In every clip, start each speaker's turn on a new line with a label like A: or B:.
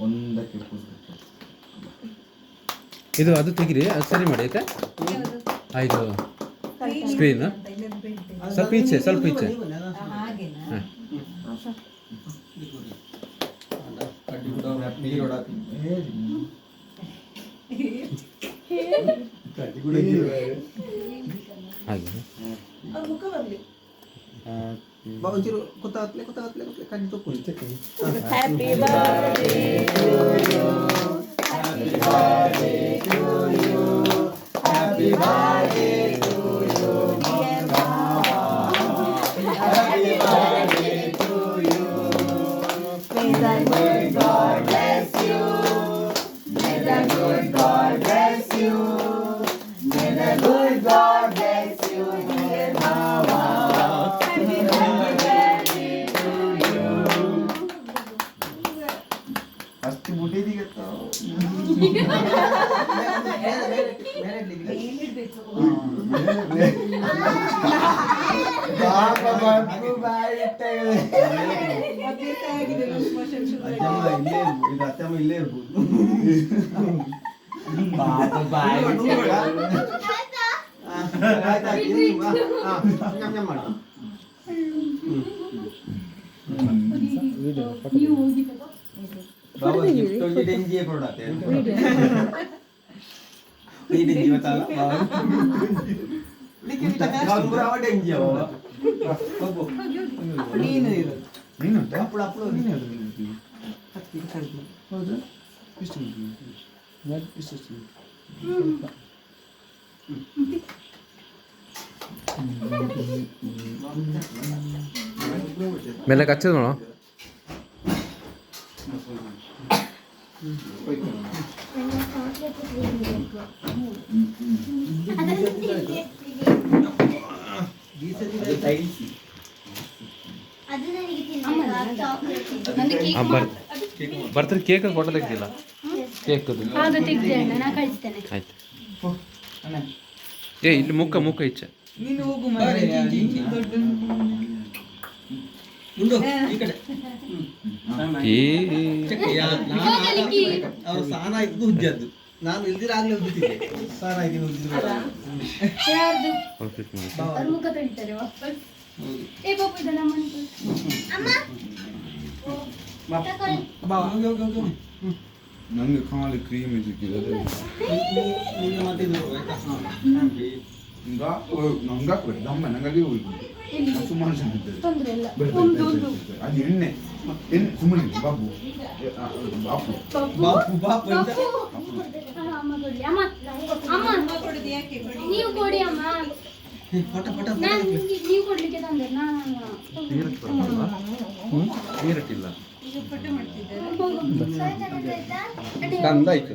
A: ಒಂದಕ್ಕೆ ಕೂಸ್ಬೇಕು
B: ಇದು ಅದು ತೆಗಿರಿ ಅದು ಸರಿ ಮಾಡಿ ಆಯ್ತಾ? ಆಯ್ತು. ಸ್ಕ್ರೀನ್ ಸ್ವಲ್ಪ ಈಚೆ ಸ್ವಲ್ಪ ಈಚೆ. ಹಾಂ
A: Happy birthday to you. Happy
C: birthday to
A: you. Happy birthday to you, Mama. Happy birthday to you. May Lord God first ಮುಟ್ಟಿದೀಗ ಅತ್ತಮ್ಮ ಇಲ್ಲೇ ಇರ್ಬೋದು ಮಾಡು బాబా గిఫ్ట్ ఒకటి ఏం చేయకూడదు ఇది జీవితాల ನೀನು ಇರು ನೀನು ಅಪ್ಪಳು ಅಪ್ಪಳು ನೀನು ಇರು ನೀನು ಹೌದು ಇಷ್ಟು ಇಷ್ಟು ಇಷ್ಟು
B: ಮೇಲೆ ಕಚ್ಚದ ನೋಡೋ ಬರ್ತಾರೆ ಕೇಕ್ ತೆಗ್ದಿಲ್ಲ. ಕೇಕ್ ಅದು.
D: ಆಗ ತೆಗ್ದೆ ಅಣ್ಣ ನಾ ಕಳಿಸ್ತೇನೆ.
B: ಆಯ್ತು. ಏ ಇಲ್ಲಿ ಮುಖ ಮುಖ ಇಚ್ಛೆ
E: ನೀನು ಹೋಗು ಮರೆ
A: ಮುಂದೆ ಈ ಕಡೆ
B: ಏ
A: ಅವ್ರು ಸ್ನಾನ ಇದ್ದು ಉಜ್ಜದ್ದು ನಾನು ಇಲ್ದಿರಾಗ್ಲೇ ಉಜ್ಜುತ್ತಿದ್ದೆ ಸ್ನಾನ ಇದ್ದೀನಿ ಉಜ್ಜಿದ್ರೆ
D: ಯಾರ್ದು
B: ಓಕೆ, ಓಕೆ.
D: ಅವ್ರ ಮುಖ ತೊಳಿತಾರೆ ವಾಪಸ್ ಏ ಪಾಪು ಇದನ್ನ ಅಮ್ಮನ ಅಮ್ಮ ತಕೊಳ್ಳಿ.
A: ಬಾ ಹೋಗಿ ಹೋಗಿ ಹೋಗಿ
F: ನಂಗೆ ಖಾಲಿ ಕ್ರೀಮ್ ಸಿಕ್ಕಿದೆ
A: ಆಯ್ತಾ
F: ನಂಗೆ ಹಾಕ್ಬೇಕು ದಮ್ಮ ನಂಗಾಗಿ ಹೋಗಿ ಸುಮಾರು ಜನ ಇದ್ದಾರೆ ಅದು ಎಣ್ಣೆ. ಎಣ್ಣೆ ಸುಮ್ಮನೆ ಬಾಬು ಬಾಪು.
A: ಬಾಪು. ಬಾಪು?
D: ನೀವು ಕೊಡಿ ಅಮ್ಮ. ನೀವು ಕೊಡ್ಲಿಕ್ಕೆ ತಂದೆ.
B: ನೀರಟ್ಟಿಲ್ಲ ತಂದಾಯ್ತು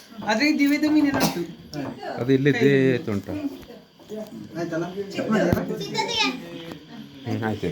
E: ಅದ್ರಲ್ಲಿ ದಿವ್ಯದ ಮೀನು ಉಂಟು.
B: ಅದು ಇಲ್ಲಿದ್ದೇ ಉಂಟು
A: ಆಯ್ತಲ್ಲ?
B: ಹ್ಞೂ ಆಯ್ತು.